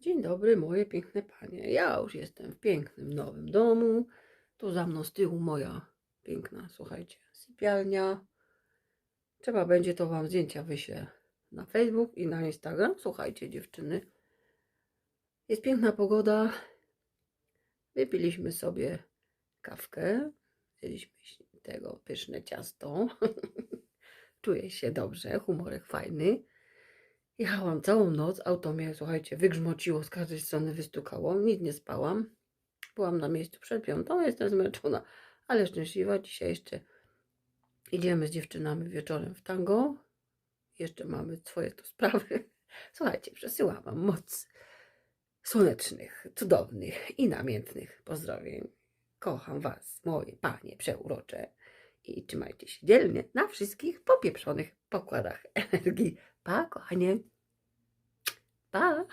Dzień dobry, moje piękne panie. Ja już jestem w pięknym nowym domu. Tu za mną z tyłu moja piękna, słuchajcie, sypialnia. Trzeba będzie to wam zdjęcia wyślę na Facebook i na Instagram. Słuchajcie, dziewczyny. Jest piękna pogoda. Wypiliśmy sobie kawkę. Zjedliśmy tego pyszne ciasto. Czuję się dobrze, humorek fajny. Jechałam całą noc, auto mnie, słuchajcie, wygrzmociło, z każdej strony wystukało, nic nie spałam. Byłam na miejscu przed piątą, jestem zmęczona, ale szczęśliwa. Dzisiaj jeszcze idziemy z dziewczynami wieczorem w tango. Jeszcze mamy swoje tu sprawy. Słuchajcie, przesyłam wam moc słonecznych, cudownych i namiętnych pozdrowień. Kocham was, moje panie przeurocze. I trzymajcie się dzielnie na wszystkich popieprzonych pokładach energii. Pa, kochanie. Pa.